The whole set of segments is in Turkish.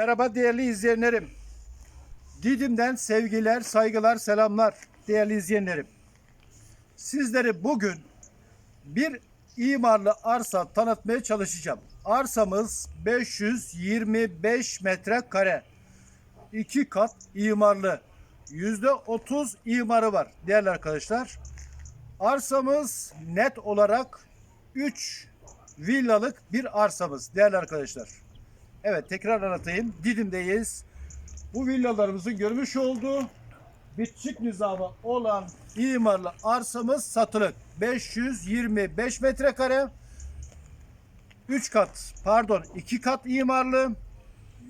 Merhaba değerli izleyenlerim. Didim'den sevgiler, saygılar, selamlar değerli izleyenlerim. Sizleri bugün bir imarlı arsa tanıtmaya çalışacağım. Arsamız 525 metrekare. iki kat imarlı. %30 imarı var değerli arkadaşlar. Arsamız net olarak 3 villalık bir arsamız değerli arkadaşlar. Evet tekrar anlatayım. Didim'deyiz. Bu villalarımızın görmüş olduğu bitişik nizamı olan imarlı arsamız satılık. 525 metrekare. 3 kat pardon 2 kat imarlı.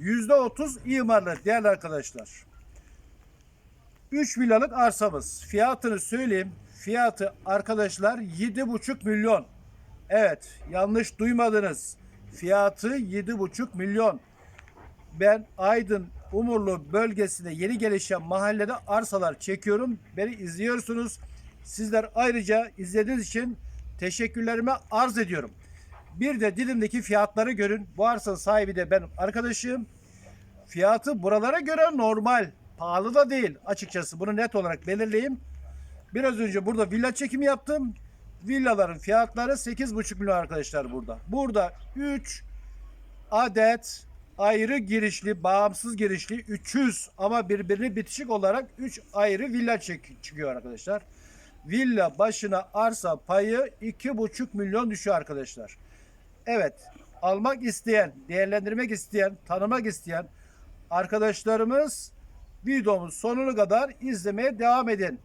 %30 imarlı değerli arkadaşlar. 3 villalık arsamız. Fiyatını söyleyeyim. Fiyatı arkadaşlar 7,5 milyon. Evet yanlış duymadınız. Fiyatı 7,5 milyon. Ben Aydın Umurlu bölgesinde yeni gelişen mahallede arsalar çekiyorum. Beni izliyorsunuz. Sizler ayrıca izlediğiniz için teşekkürlerimi arz ediyorum. Bir de Didim'deki fiyatları görün. Bu arsanın sahibi de benim arkadaşım. Fiyatı buralara göre normal. Pahalı da değil açıkçası. Bunu net olarak belirleyeyim. Biraz önce burada villa çekimi yaptım. Villaların fiyatları 8,5 milyon arkadaşlar burada. Burada 3 adet ayrı girişli, bağımsız girişli 300 ama birbirini bitişik olarak 3 ayrı villa çıkıyor arkadaşlar. Villa başına arsa payı 2,5 milyon düşüyor arkadaşlar. Evet, almak isteyen, değerlendirmek isteyen, tanımak isteyen arkadaşlarımız videomuz sonuna kadar izlemeye devam edin.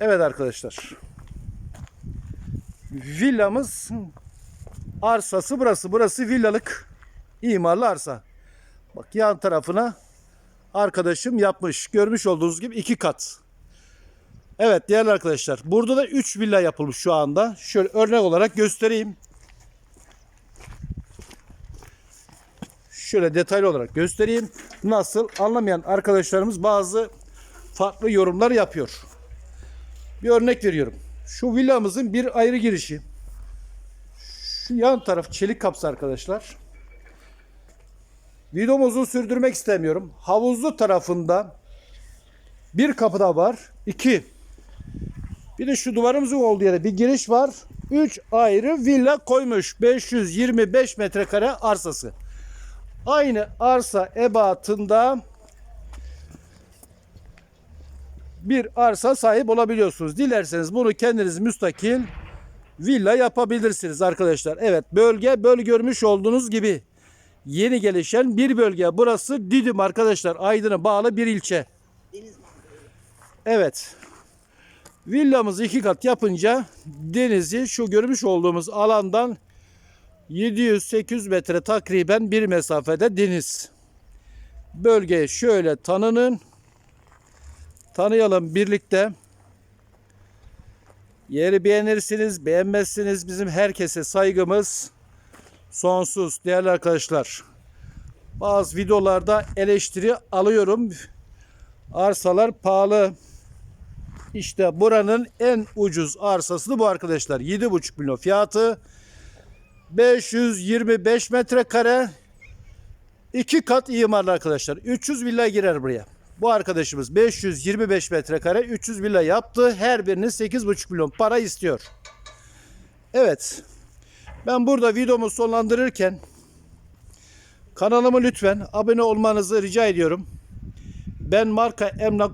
Evet arkadaşlar. Villamız arsası burası. Burası villalık imarlı arsa. Bak yan tarafına arkadaşım yapmış. Görmüş olduğunuz gibi iki kat. Evet değerli arkadaşlar. Burada da 3 villa yapılmış şu anda. Şöyle örnek olarak göstereyim. Şöyle detaylı olarak göstereyim. Nasıl anlamayan arkadaşlarımız bazı farklı yorumlar yapıyor. Bir örnek veriyorum. Şu villamızın bir ayrı girişi. Şu yan taraf çelik kapsı arkadaşlar. Videomuzu sürdürmek istemiyorum. Havuzlu tarafında bir kapı da var. iki. Bir de şu duvarımızın olduğu yere bir giriş var. Üç ayrı villa koymuş. 525 metrekare arsası. Aynı arsa ebatında bir arsa sahip olabiliyorsunuz. Dilerseniz bunu kendiniz müstakil villa yapabilirsiniz arkadaşlar. Evet bölge böl görmüş olduğunuz gibi yeni gelişen bir bölge. Burası Didim arkadaşlar. Aydın'a bağlı bir ilçe. Evet. Villamızı iki kat yapınca denizi şu görmüş olduğumuz alandan 700-800 metre takriben bir mesafede deniz. Bölgeyi şöyle tanının tanıyalım birlikte. Yeri beğenirsiniz, beğenmezsiniz. Bizim herkese saygımız sonsuz değerli arkadaşlar. Bazı videolarda eleştiri alıyorum. Arsalar pahalı. İşte buranın en ucuz arsası bu arkadaşlar. 7,5 milyon fiyatı. 525 metrekare. iki kat imarlı arkadaşlar. 300 villa girer buraya. Bu arkadaşımız 525 metrekare 300 villa yaptı. Her birinin 8,5 milyon para istiyor. Evet. Ben burada videomu sonlandırırken kanalıma lütfen abone olmanızı rica ediyorum. Ben marka emlak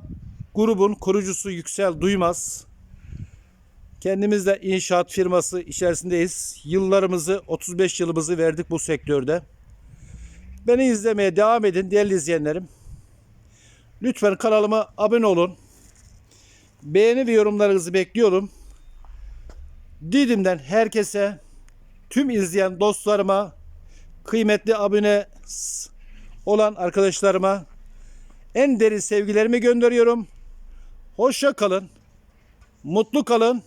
grubun kurucusu Yüksel Duymaz. Kendimiz de inşaat firması içerisindeyiz. Yıllarımızı 35 yılımızı verdik bu sektörde. Beni izlemeye devam edin değerli izleyenlerim. Lütfen kanalıma abone olun. Beğeni ve yorumlarınızı bekliyorum. Didim'den herkese, tüm izleyen dostlarıma, kıymetli abone olan arkadaşlarıma en derin sevgilerimi gönderiyorum. Hoşça kalın. Mutlu kalın.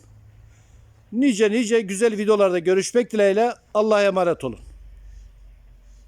Nice nice güzel videolarda görüşmek dileğiyle. Allah'a emanet olun.